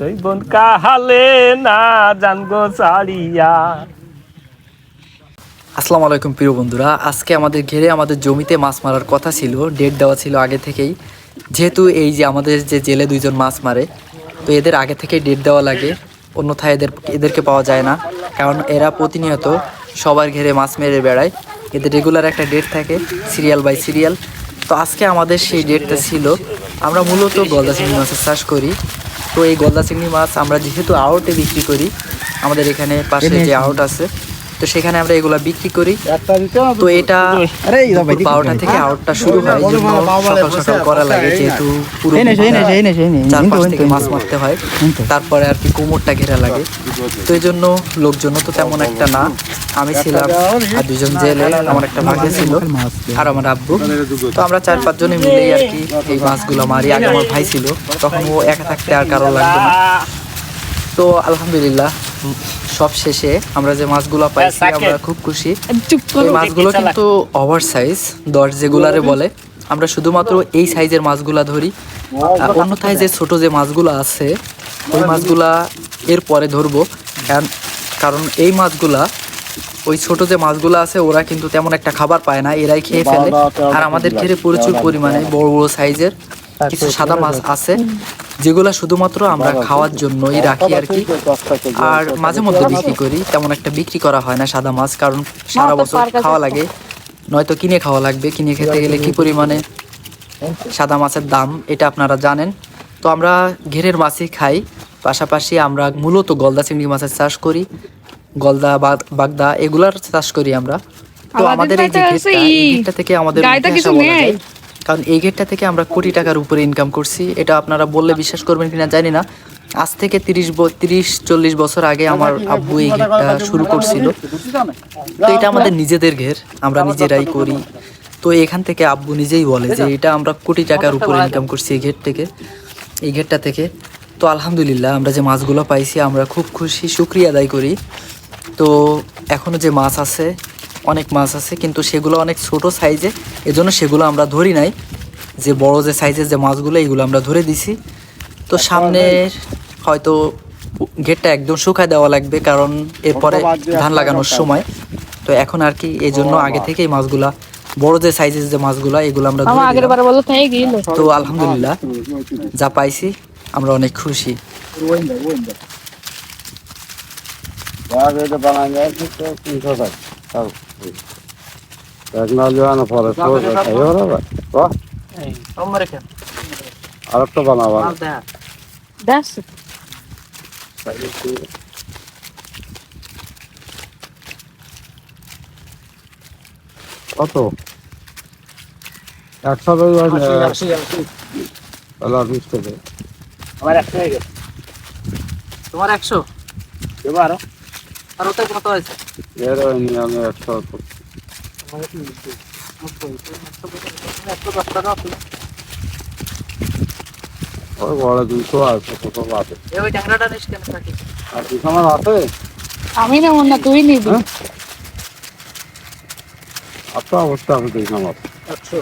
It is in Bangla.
বোন কাহালে না আসসালামু আলাইকুম প্রিয় বন্ধুরা, আজকে আমাদের ঘেরে আমাদের জমিতে মাছ মারার কথা ছিল ডেট দেওয়া ছিল আগে থেকেই। যেহেতু এই যে আমাদের যে জেলে দুইজন মাছ মারে, তো এদের আগে থেকেই ডেট দেওয়া লাগে, অন্যথায় এদের, এদেরকে পাওয়া যায় না। কারণ এরা প্রতিনিয়ত সবার ঘেরে মাছ মেরে বেড়ায়, এদের রেগুলার একটা ডেট থাকে সিরিয়াল বাই সিরিয়াল তো আজকে আমাদের সেই ডেটটা ছিল। আমরা মূলত গলদা চিংড়ি মাছের চাষ করি। তো এই গলদা চিংড়ি মাছ আমরা যেহেতু আউটে বিক্রি করি আমাদের এখানে পাশে যে আউট আছে তো সেখানে আমরা এগুলা বিক্রি করি। তো এটা বারোটা থেকে আউটটা শুরু হয় সকাল সকাল করা লাগে যেহেতু পুরো থেকে মাছ মারতে হয় তারপরে আর কি কোমরটা ঘেরা লাগে। তো এই জন্য লোকজন তো তেমন একটা না। আমি ছিলাম আর দুজন জেলে আমার একটা ভাগ্যে ছিল আর আমার আব্বু। তো আমরা চার পাঁচ জনে মিলেই আর কি এই মাছগুলো মারি। আগে আমার ভাই ছিল তখন ও একা থাকতে আর কারও লাগবে না। তো আলহামদুলিল্লাহ সব শেষে আমরা যে মাছগুলো পাইছি আমরা খুব খুশি। এই মাছগুলো কিন্তু ওভার সাইজ দশ যেগুলারে বলে। আমরা শুধুমাত্র এই সাইজের মাছগুলা ধরি। আর অন্যথায় যে ছোট যে মাছগুলো আছে ওই মাছগুলা এর পরে ধরবো। কারণ কারণ এই মাছগুলা ওই ছোট যে মাছগুলো আছে ওরা কিন্তু তেমন একটা খাবার পায় না এরাই খেয়ে ফেলে। আর আমাদের ঘেরে প্রচুর পরিমাণে বড় বড় সাইজের কিছু সাদা মাছ। আছে। যেগুলা শুধুমাত্র আমরা খাওয়ার জন্যই রাখি আর কি। আর মাঝে মধ্যে বিক্রি করি তেমন একটা বিক্রি করা হয় না সাদা মাছ কারণ সারা বছর খাওয়া লাগে। নয়তো কিনে খাওয়া লাগবে কিনে খেতে গেলে কি পরিমাণে সাদা মাছের দাম এটা আপনারা জানেন। তো আমরা ঘেরের মাছই খাই পাশাপাশি আমরা মূলত গলদা চিংড়ি মাছের চাষ করি গলদা বাগ- বাগদা এগুলার চাষ করি আমরা। তো আমাদের এই যে ঘেরটা এই থেকে আমাদের কারণ এই গেটটা থেকে আমরা কোটি টাকার উপরে ইনকাম করছি। এটা আপনারা বললে বিশ্বাস করবেন কিনা জানি না। আজ থেকে তিরিশ তিরিশ, চল্লিশ বছর আগে আমার আব্বু এই ঘেরটা শুরু করছিল। তো এটা আমাদের নিজেদের ঘের, আমরা নিজেরাই করি। তো এখান থেকে আব্বু নিজেই বলে যে এটা আমরা কোটি টাকার উপরে ইনকাম করছি এই ঘের থেকে, এই ঘেরটা থেকে। তো আলহামদুলিল্লাহ আমরা যে মাছগুলো পাইছি, আমরা খুব খুশি, শুক্রিয়া আদায় করি। তো এখনও যে মাছ আছে অনেক মাছ আছে কিন্তু সেগুলো অনেক ছোট সাইজে এজন্য সেগুলো আমরা ধরি নাই। যে বড় যে সাইজের যে মাছগুলো এগুলো আমরা ধরে দিছি। তো সামনে হয়তো গেটটা একদম শুকায় দেওয়া লাগবে কারণ এরপরে ধান লাগানোর সময়। তো এখন আর কি এই জন্য আগে থেকেই মাছগুলা বড় যে সাইজের যে মাছগুলা এগুলো আমরা গেল। তো আলহামদুলিল্লাহ যা পাইছি আমরা অনেক খুশি। আরেকটা বানাবা দেখ কত? একশো তাহলে টাকা আমার একশো হয়ে গেছে। তোমার একশো? দেবো আরও ওটা কত আছে এর হয়নি আমি একশো ওই বড় দুশো আছে কত আছে ওই ট্যাংরাটা নিস কেন থাকি আর দুশো আমার আছে? আমি না তুই নিবি। হ্যাঁ? আপনার অবস্থা আমি দুশো আমার। একশো